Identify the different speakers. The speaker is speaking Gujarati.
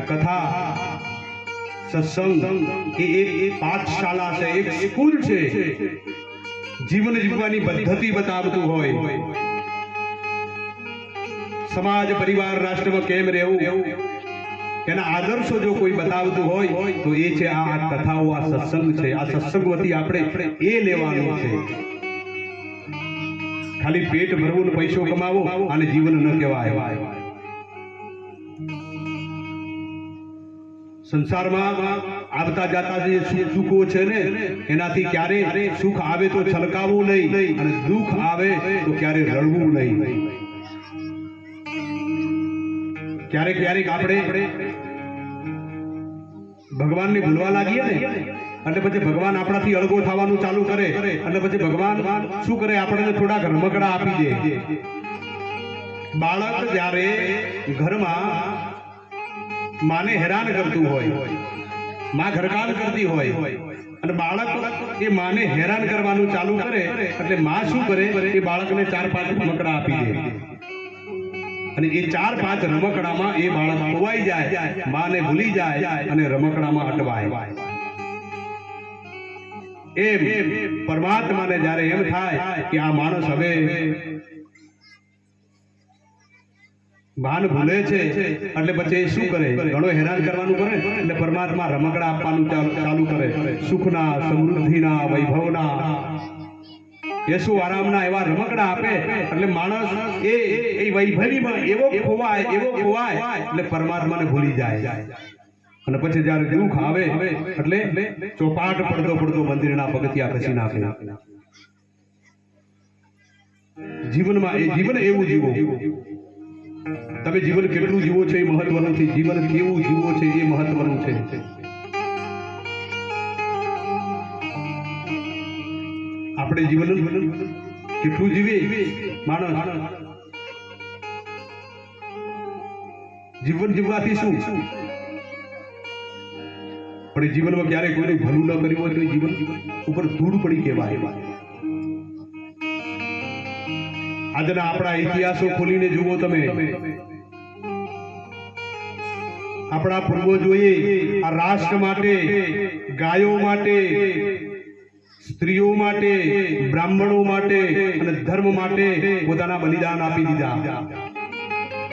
Speaker 1: કથા સત્સંગ એ એક પાઠશાળા છે, એક સ્કૂલ છે. જીવન જીવવાની પદ્ધતિ બતાવતું હોય. સમાજ, પરિવાર, રાષ્ટ્રમાં કેમ રહેવું? એના આદર્શો જો કોઈ બતાવતું હોય, તો એ છે આ કથાઓ, આ સત્સંગ છે. આ સત્સંગ વતી આપણે એ લેવાનું છે. ખાલી પેટ ભરવું પૈસો કમાવો અને જીવન ન કહેવાય. સંસારમાં આવતા જાતા જે સુખ છે ને, એનાથી ક્યારે સુખ આવે તો છલકાવું નહીં અને દુઃખ આવે તો ક્યારે રડવું નહીં. ક્યારેક ક્યારેક આપણે ભગવાનને ભૂલવા લાગીએ ને, એટલે પછી ભગવાન આપણાથી અળગો થવાનું ચાલુ કરે, એટલે પછી ભગવાન શું કરે? આપણને થોડા રમકડા આપી દે. બાળક જ્યારે ઘરમાં માને હેરાન કરતું હોય. માં ઘરકામ કરતી હોય. અને બાળક એ માને હેરાન કરવાનું ચાલુ કરે, એટલે માં શું કરે? એ બાળકને ચાર પાંચ રમકડા આપી દે. અને એ ચાર પાંચ રમકડામાં એ બાળક ખોવાઈ જાય, માને ભૂલી જાય અને રમકડામાં અટવાય એમ, પરમાત્માને જ્યારે એમ થાય કે આ માણસ હવે ભાન ભૂલે છે, એટલે પછી શું કરે? ઘણો હેરાન કરવાનું કરે? એટલે પરમાત્મા રમકડા આપવાનું ચાલુ- કરે. સુખના, સમૃદ્ધિના, વૈભવના. યશુ આરામના એવા રમકડા આપે, એટલે માણસ એ એ વૈભવીમાં એવો ખોવાય એવો ખોવાય, એટલે પરમાત્માને ભૂલી જાય. અને પછી જ્યારે દુઃખ આવે, એટલે ચોપાટ પડતો પડતો મંદિરના પગથિયા ખસી નાખે. જીવનમાં એ જીવન એવું જીવો. તમે જીવન કેટલું જીવો છો એ મહત્વનું છે. જીવન કેવું જીવો છે એ મહત્વનું છે. આપણે જીવન કેટલું જીવીએ? માણસ. જીવન જીવવાથી શું? પણ જીવનમાં ક્યારેય કોઈને ભલું ન કર્યું હોય તો જીવન ઉપર ધૂળ પડી કહેવાય. આજના આપણા ઇતિહાસો ખોલીને જુઓ તમે. આપણા પૂર્વજોએ આ રાષ્ટ્ર માટે, ગાયો માટે, સ્ત્રીઓ માટે, બ્રાહ્મણો માટે અને ધર્મ માટે પોતાના બલિદાન આપી દીધા.